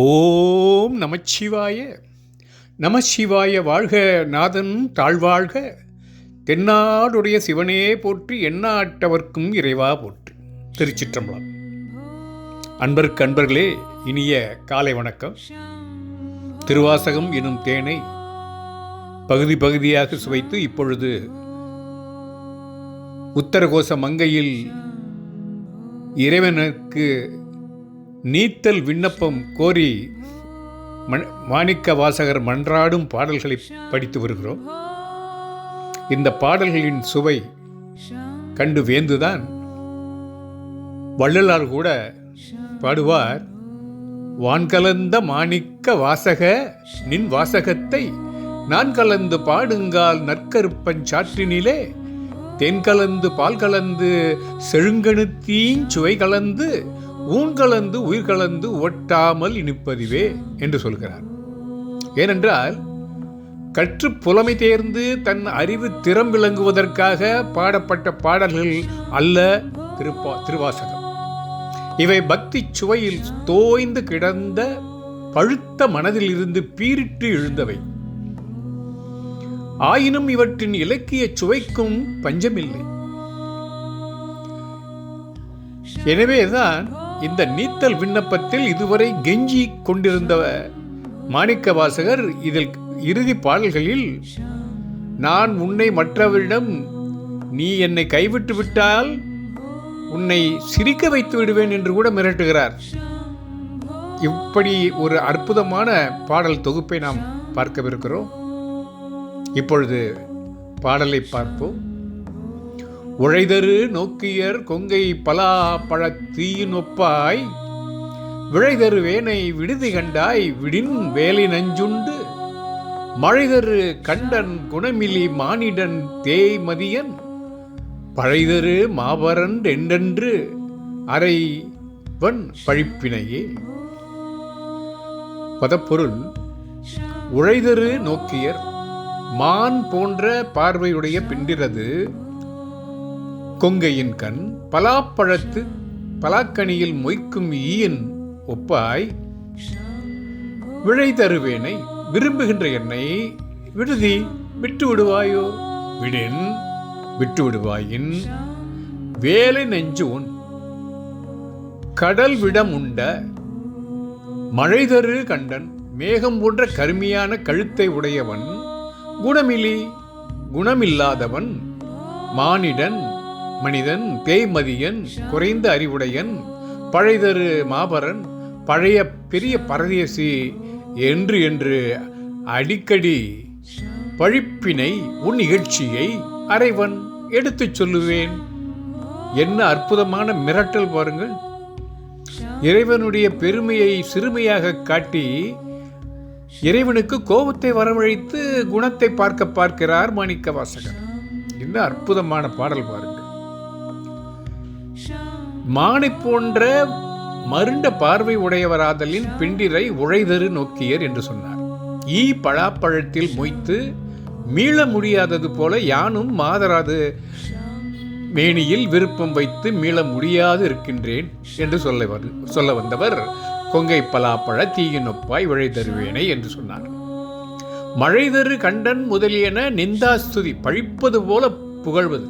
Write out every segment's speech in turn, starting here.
ஓம் நமச்சிவாய. நமசிவாய வாழ்க நாதன் தாழ்வாழ்க. தென்னாடுடைய சிவனே போற்றி எண்ணாட்டவர்க்கும் இறைவா போற்றி. திருச்சிற்றம்பலம். அன்பருக்கு அன்பர்களே இனிய காலை வணக்கம். திருவாசகம் எனும் தேனை பகுதி பகுதியாக சுவைத்து இப்பொழுது உத்தரகோச மங்கையில் இறைவனுக்கு நீத்தல் விண்ணப்பம் கோரி மண் மாணிக்க வாசகர் மன்றாடும் பாடல்களை படித்து வருகிறோம். இந்த பாடல்களின் சுவை கண்டு வேந்துதான் வள்ளலார் கூட பாடுவார். வான்கலந்த மாணிக்க வாசக நின் வாசகத்தை நான் கலந்து பாடுங்கால் நற்கருப்பன் சாற்றினிலே. தென் கலந்து பால் கலந்து செழுங்கணுத்தீஞ்சுவை கலந்து ஊங்கலந்து உயிர் கலந்து ஒட்டாமல் இனிப்பதுவே என்று சொல்கிறார். ஏனென்றால் கற்று புலமை தேர்ந்து தன் அறிவு திறம் விளங்குவதற்காக பாடப்பட்ட பாடல்கள் அல்ல திருப்பா திருவாசகம். இவை பக்தி சுவையில் தோய்ந்து கிடந்த பழுத்த மனதில் இருந்து பீரிட்டு எழுந்தவை. ஆயினும் இவற்றின் இலக்கிய சுவைக்கும் பஞ்சமில்லை. எனவேதான் இந்த நீத்தல் விண்ணப்பத்தில் இதுவரை கெஞ்சி கொண்டிருந்த மாணிக்க வாசகர் இதில் இறுதி பாடல்களில் நான் உன்னை மற்றவரிடம் நீ என்னை கைவிட்டு விட்டால் உன்னை சிரிக்க வைத்து விடுவேன் என்று கூட மிரட்டுகிறார். இப்படி ஒரு அற்புதமான பாடல் தொகுப்பை நாம் பார்க்கவிருக்கிறோம். இப்பொழுது பாடலை பார்ப்போம். உழைதரு நோக்கியர் கொங்கை பலா பழத்தீயின் நொப்பாய் விழைதரு வேனை விடுதி கண்டாய் விடின் வேலை நஞ்சுண்டு. மழைதரு கண்டன் குணமிலி மானிடன் தேய் மதியன் பழைதரு மாபரன் என்றென்று அறைவன் பழிப்பினையே. பதப்பொருள் உழைதரு நோக்கியர் மான் போன்ற பார்வையுடைய பிண்டிரது கொங்கையின் கண் பலாப்பழத்து பலாக்கனியில் மொய்க்கும் ஈயின் ஒப்பாய். விழை தருவேனை விரும்புகின்ற என்னை விடுதி விட்டு விடுவாயோ விடின் விட்டு விடுவாயின் வேலை நெஞ்சு உன். கடல் விடம் உண்ட மழைதரு கண்டன் மேகம் போன்ற கருமையான கழுத்தை உடையவன். குணமிலி குணமில்லாதவன் மானிடன் மனிதன் பேய்மதியன் குறைந்த அறிவுடையன் பழைதரு மாபரன் பழைய பெரிய பரதேசி என்று என்று அடிக்கடி பழிப்பினை உன் நிகழ்ச்சியை அறைவன் எடுத்துச் சொல்லுவேன். என்ன அற்புதமான மிரட்டல் பாருங்கள். இறைவனுடைய பெருமையை சிறுமையாக காட்டி இறைவனுக்கு கோபத்தை வரவழைத்து குணத்தை பார்க்க பார்க்கிறார் மாணிக்க வாசகர் என்ன அற்புதமான பாடல் பாருங்கள். மானை போன்ற மருண்ட பார்வை உடையவராதலின் பிண்டிரை உழைதரு நோக்கியர் என்று சொன்னார். ஈ பழாப்பழத்தில் மொய்த்து மீள முடியாதது போல யானும் மாதராது. மேனியில் விருப்பம் வைத்து மீள முடியாது இருக்கின்றேன் என்று சொல்ல சொல்ல வந்தவர் கொங்கை பலாப்பழ தீயின் ஒப்பாய் விழை தருவேனை என்று சொன்னார். மழைதரு கண்டன் முதலியன நிந்தாஸ்துதி பழிப்பது போல புகழ்வது.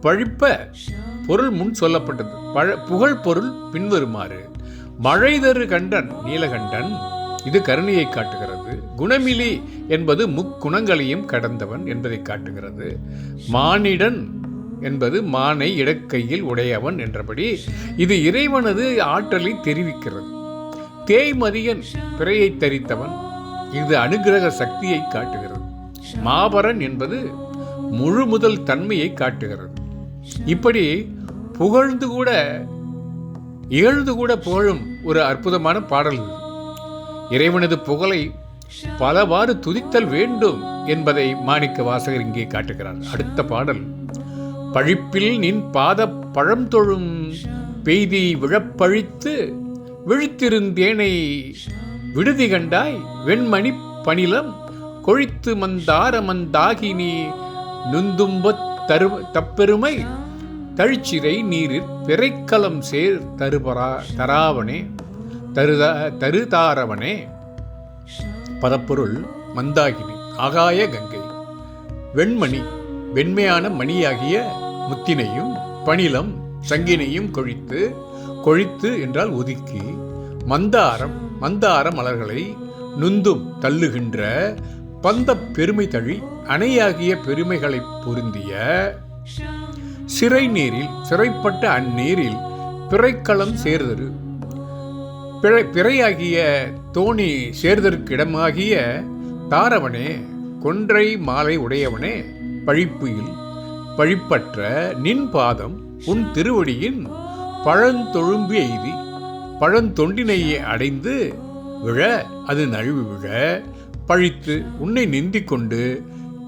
பழிப்ப பொருள் முன் சொல்லப்பட்டது. பழ புகழ் பொருள் பின்வருமாறு. மழைதரு கண்டன் நீலகண்டன் இது கருணையை காட்டுகிறது. குணமிலி என்பது முக்குணங்களையும் கடந்தவன் என்பதை காட்டுகிறது. மானிடன் என்பது மானை இடக்கையில் உடையவன் என்றபடி இது இறைவனது ஆற்றலை தெரிவிக்கிறது. தேய்மதியன் பிறையை தரித்தவன் இது அனுகிரக சக்தியை காட்டுகிறது. மாபரன் என்பது முழு முதல் தன்மையை காட்டுகிறது. இப்படி புகழ்ந்து கூட இகழ்ந்து கூட புகழும் ஒரு அற்புதமான பாடல் இது. இறைவனது புகழை பலவாறு துதித்தல் வேண்டும் என்பதை மாணிக்க வாசகர் இங்கே காட்டுகிறார். அடுத்த பாடல். பழிப்பில் நின் பாத பழம் தொழும் பெய்தி விழப்பழித்து விழித்திருந்தேனை விடுதி கண்டாய் வெண்மணி பணிலம் கொழித்து மந்தார மந்தாகினி நுந்தும்ப தரு தப்பெருமை தழிச்சிறை நீரில் பிறைக்கலம் சேர் தருபரா தராவனே தருதா தருதாரவனே பதப்பொருள் மந்தாகினி ஆகாய கங்கை. வெண்மணி வெண்மையான மணியாகிய முத்தினையும் பணிலம் சங்கினையும் கொழித்து கொழித்து என்றால் ஒதுக்கி மந்தாரம் மந்தார மலர்களை நுந்தும் தள்ளுகின்ற பந்த பெருமை தழி அணையாகிய பெருமைகளை பொருந்திய சிறை நீரில் சிறைப்பட்ட அந்நீரில் பிறைக்களம் சேர்தரு. பிறை பிறையாகிய தோணி சேர்தற்கிடமாகிய தாரவனே கொன்றை மாலை உடையவனே பழிப்புயில் பழிப்பற்ற நின் பாதம் உன் திருவடியின் பழந்தொழும்பு எய்தி பழந்தொண்டினையே அடைந்து விழ அது நழுவி விழ பழித்து உன்னை நிந்திக் கொண்டு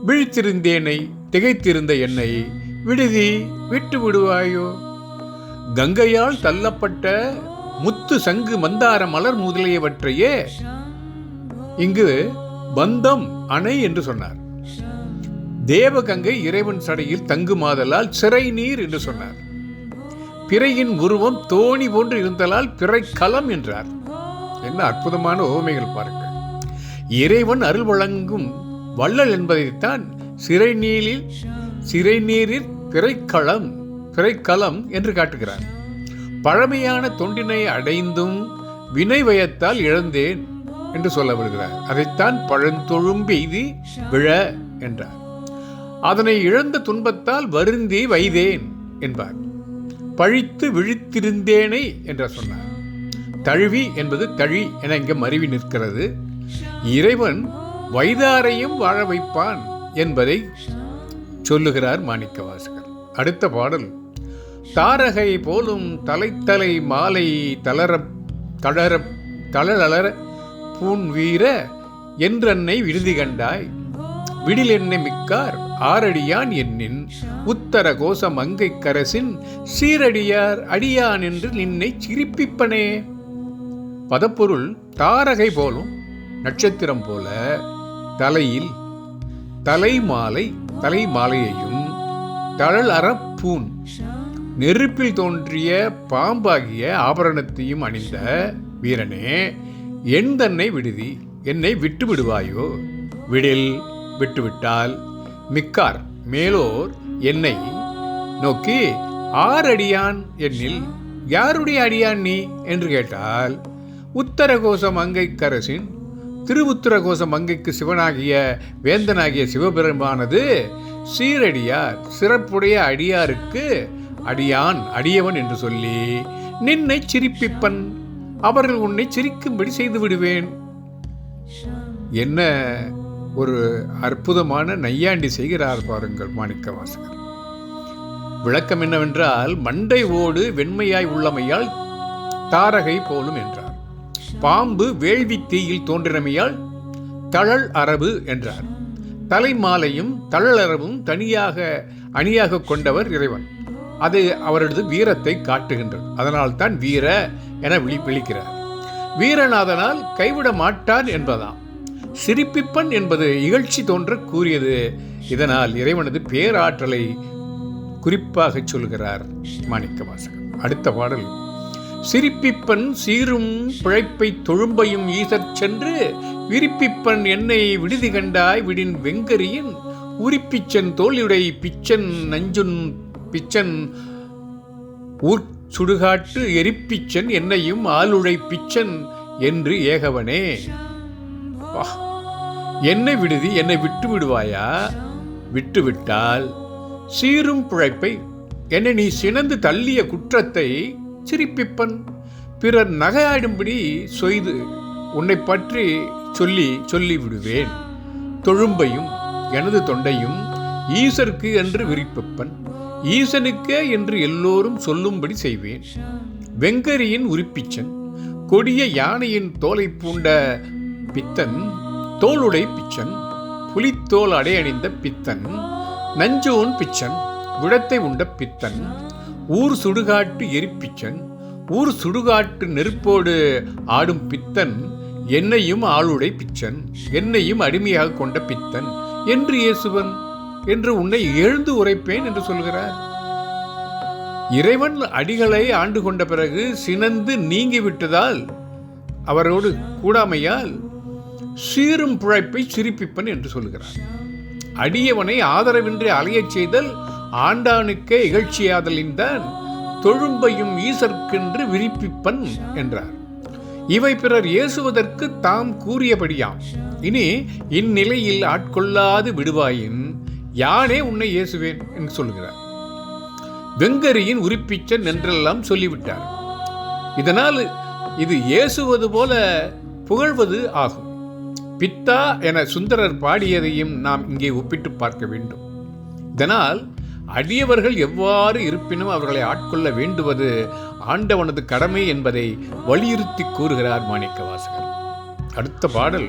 விழித்திருந்தேனை திகைத்திருந்த என்னை விடுதி விட்டு விடுவாயோ? கங்கையால் தள்ளப்பட்ட முத்து சங்கு மந்தார மலர் முதலியவற்றையே இங்கு பந்தம் அணை என்று சொன்னார். தேவகங்கை இறைவன் சடையில் தங்குமாதலால் சிறை நீர் என்று சொன்னார். பிறையின் உருவம் தோணி போன்று இருந்தலால் பிறைக்களம் என்றார். என்ன அற்புதமான ஓமைகள் பாருங்கள். இறைவன் அருள் வழங்கும் வள்ளல் என்பதைத்தான் சிறை நீரில் சிறைநீரில் பிறைக்களம் பிறைக்களம் என்று காட்டுகிறார். பழமையான தொண்டினை அடைந்தும் வினை வயத்தால் இழந்தேன் என்று சொல்ல வருகிறார் அதைத்தான் பழந்தொழும்பெய்தி விழ என்றார். அதனை இழந்த துன்பத்தால் வருந்தி வைதேன் என்பார். பழித்து விழித்திருந்தேனே என்று சொன்னார். தழுவி என்பது தழி என இங்கே மருவி நிற்கிறது. இறைவன் வைதாரையும் வாழ வைப்பான் என்பதை சொல்லுகிறார் மாணிக்கவாசகர். அடுத்த பாடல். தாரகை போலும் தலைத்தலை மாலை தளர தளர தளரளர பூன் வீர என்றன்னை விடுதி கண்டாய். விடில் என்னை மிக்கார் ஆரடியான் என்னின். உத்தர கோச மங்கை கரசின் சீரடியார் அடியான் என்று நின்னை சிரிப்பிப்பனே. பதப்பொருள் தாரகை போலும் நட்சத்திரம் போல தலையில் தலை மாலை தலை மாலையையும் தழல் அறப்பூன் நெருப்பில் தோன்றிய பாம்பாகிய ஆபரணத்தையும் அணிந்த வீரனே என் தன்னை விடுதி என்னை விட்டு விடுவாயோ விடில் விட்டுவிட்டால் மிக்கார் மேலோர் என்னை? நோக்கி ஆரடியான் என்னில் யாருடைய அடியான் நீ? என்று கேட்டால் உத்தரகோச மங்கைக்கரசின் திருவுத்தரகோச மங்கைக்கு சிவனாகிய வேந்தனாகிய சிவபெருமானது சீரடியார் சிறப்புடைய அடியாருக்கு அடியான் அடியவன் என்று சொல்லி நின்னை சிரிப்பிப்பன் அவர்கள் உன்னை சிரிக்கும்படி செய்து விடுவேன் என்ன ஒரு அற்புதமான நையாண்டி செய்கிறார் பாருங்கள் மாணிக்க வாசகர் விளக்கம் என்னவென்றால் மண்டை ஓடு வெண்மையாய் உள்ளமையால் தாரகை போலும் என்றார். பாம்பு வேள்வி தீயில் தோன்றினமையால் தழல் அரபு என்றார். தலைமாலையும் தழல் அரபும் தனியாக அணியாக கொண்டவர் இறைவன். அது அவரது வீரத்தை காட்டுகின்றது. அதனால் தான் வீர என விழி விழிக்கிறார் வீரநாதனால் கைவிட மாட்டான் என்பதாம். சிரிப்பிப்பன் என்பது இகழ்ச்சி தோன்ற கூறியது. இதனால் இறைவனது பேராற்றலை குறிப்பாக சொல்கிறார் மாணிக்கவாசகன் அடுத்த பாடல். சிரிப்பிப்பன் சீரும் பிழைப்பை தொழும்பையும் ஈசற் சென்று விரிப்பிப்பன் என்னை விடுதி கண்டாய் விடின் வெங்கரியின் உரிப்பிச்சன் தோழியுடை பிச்சன் நஞ்சுன் பிச்சன் ஊர் சுடுகாட்டு எரிப்பிச்சன் என்னையும் ஆளுழை பிச்சன் என்று ஏகவனே. வா என்னை விடுதி என்னை விட்டு விடுவாயா? விட்டுவிட்டால் சீரும் பிழைப்பை என்னை நீ சினந்து தள்ளிய குற்றத்தை சிரிப்பிப்பன். பிறர் நகையாடும்படி சொய்து உன்னை பற்றி சொல்லி சொல்லிவிடுவேன். தொழும்பையும் எனது தொண்டையும் ஈசருக்கு என்று விரிப்பப்பன். ஈசனுக்கே என்று எல்லோரும் சொல்லும்படி செய்வேன். வெங்கரியின் உரிப்பிச்சன் கொடிய யானையின் தோலை பூண்ட பித்தன் தோளுடை பிச்சன் புலித்தோல் அடையணிந்த பித்தன் நஞ்சோன் பிச்சன் விடத்தை உண்ட பித்தன் ஊர் சுடுகாட்டு எரிப்பிச்சன் ஊர் சுடுகாட்டு நெருப்போடு ஆடும் பித்தன் என்னையும் ஆளுடை பிச்சன் என்னையும் அடிமையாக கொண்ட பித்தன் என்று இயேசுவன் என்று உன்னை எழுந்து உரைப்பேன் என்று சொல்கிறார். இறைவன் அடிகளை ஆண்டு கொண்ட பிறகு சினந்து நீங்கிவிட்டதால் அவரோடு கூடாமையால் சீரும் பிழைப்பை சிரிப்பிப்பன் என்று சொல்கிறார். அடியவனை ஆதரவின்றி அலையச் செய்தல் ஆண்டானுக்கே இகழ்ச்சியாதலின்தான் தொழும்பையும் ஈசற்கென்று விரிப்பிப்பன் என்றார். இவை பிறர் ஏசுவதற்கு தாம் கூறியபடியாம். இனி இந்நிலையில் ஆட்கொள்ளாது விடுவாயின் யானே உன்னை ஏசுவேன் என்று சொல்கிறார். வெங்கரியின் உரிப்பிச்சன் என்றெல்லாம் சொல்லிவிட்டார். இதனால் இது ஏசுவது போல புகழ்வது ஆகும். பித்தா என சுந்தரர் பாடியதையும் நாம் இங்கே ஒப்பிட்டு பார்க்க வேண்டும். இதனால் அடியவர்கள் எவ்வாறு இருப்பினும் அவர்களை ஆட்கொள்ள வேண்டுவது ஆண்டவனது கடமை என்பதை வலியுறுத்தி கூறுகிறார் மாணிக்க வாசகர் அடுத்த பாடல்.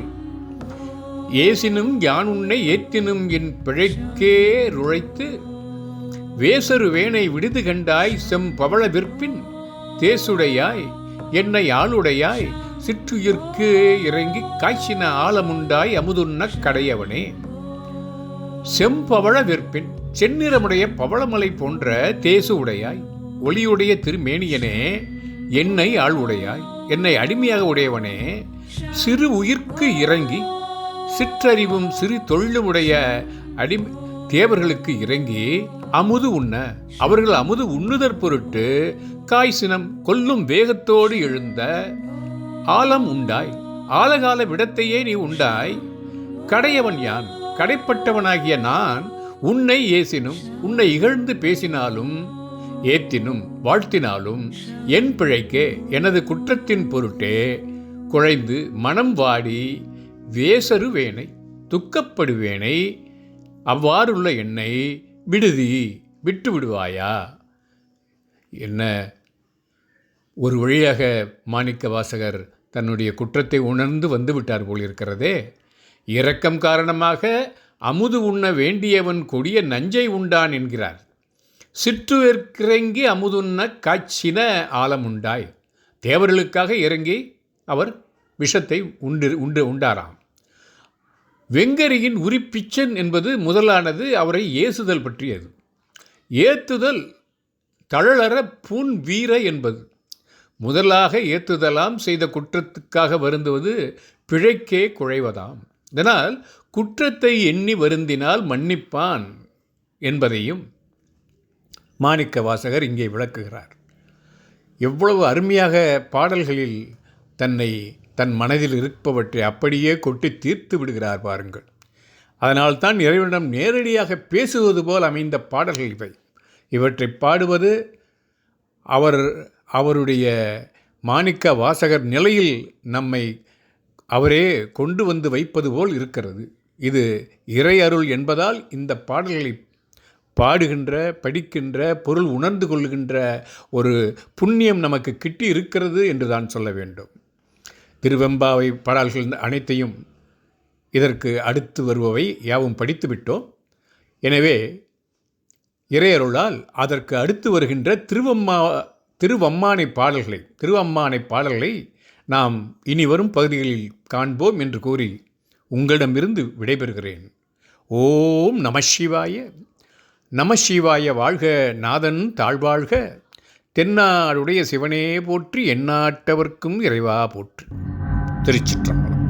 ஏசினும் யான் உன்னை ஏத்தினும் என் பிழைக்கே ருழைத்து வேசரு வேனை விடுது கண்டாய் செம் பவள விற்பின் தேசுடையாய் என்னை ஆளுடையாய் சிற்றுயிர்க்கு இறங்கி காய்ச்சின ஆழமுண்டாய் அமுதுண்ண கடையவனே. செம்பவள விற்பின் செந்நிறமுடைய பவளமலை போன்ற தேசு உடையாய் ஒளியுடைய திருமேனியனே என்னை ஆள் உடையாய் என்னை அடிமையாக உடையவனே சிறு உயிர்க்கு இறங்கி சிற்றறிவும் சிறு தொழிலும் உடைய அடி தேவர்களுக்கு இறங்கி அமுது உண்ண அவர்கள் அமுது உண்ணுதற் பொருட்டு காய்சினம் கொல்லும் வேகத்தோடு எழுந்த ஆலம் உண்டாய் ஆலகால விடத்தையே நீ உண்டாய் கடையவன் யான்? கடைப்பட்டவனாகிய நான் உன்னை ஏசினும் உன்னை இகழ்ந்து பேசினாலும் ஏத்தினும் வாழ்த்தினாலும் என் பிழைக்கே எனது குற்றத்தின் பொருட்டே குழைந்து மனம் வாடி வேசருவேனை துக்கப்படுவேனை அவ்வாறுள்ள என்னை விடுதி விட்டு விடுவாயா? என்ன? ஒரு வழியாக மாணிக்க வாசகர் தன்னுடைய குற்றத்தை உணர்ந்து வந்து விட்டார் போல் இருக்கிறதே இரக்கம் காரணமாக அமுது உண்ண வேண்டியவன் கொடிய நஞ்சை உண்டான் என்கிறார். சிற்றுயிர்க்கிறங்கி அமுதுண்ண காய்ச்சின ஆலமுண்டாய். தேவர்களுக்காக இறங்கி அவர் விஷத்தை உண்டு உண்டு உண்டாராம். வெங்கரியின் உரிப்பிச்சன் என்பது முதலானது அவரை ஏசுதல் பற்றியது. ஏத்துதல் தழலற பூன் வீர என்பது. முதலாக ஏத்துதலாம் செய்த குற்றத்துக்காக வருந்துவது பிழைக்கே குழைவதாம். இதனால் குற்றத்தை எண்ணி வருந்தினால் மன்னிப்பான் என்பதையும் மாணிக்க வாசகர் இங்கே விளக்குகிறார். எவ்வளவு அருமையாக பாடல்களில் தன்னை தன் மனதில் இருப்பவற்றை அப்படியே கொட்டி தீர்த்து விடுகிறார் பாருங்கள். அதனால் தான் இறைவனிடம் நேரடியாக பேசுவது போல் அமைந்த பாடல்கள் இவை. இவற்றை பாடுவது அவர் அவருடைய மாணிக்க வாசகர் நிலையில் நம்மை அவரே கொண்டு வந்து வைப்பது போல் இருக்கிறது. இது இறை அருள் என்பதால் இந்த பாடல்களை பாடுகின்ற படிக்கின்ற பொருள் உணர்ந்து கொள்கின்ற ஒரு புண்ணியம் நமக்கு கிட்டி இருக்கிறது என்று தான் சொல்ல வேண்டும். திருவெம்பாவை பாடல்கள் அனைத்தையும் இதற்கு அடுத்து வருபவை யாவும் படித்துவிட்டோம் எனவே இறையருளால் அதற்கு அடுத்து வருகின்ற திருவம்மா திருவம்மானை பாடல்களை திருவம்மானை பாடல்களை நாம் இனி வரும் பகுதிகளில் காண்போம் என்று கூறி உங்களிடமிருந்து விடைபெறுகிறேன். ஓம் நம சிவாய. நம சிவாய வாழ்க நாதன் தாழ்வாழ்க. தென்னாடுடைய சிவனே போற்றி எண்ணாட்டவர்க்கும் இறைவா போற்று. திருச்சிற்றம்பலம்.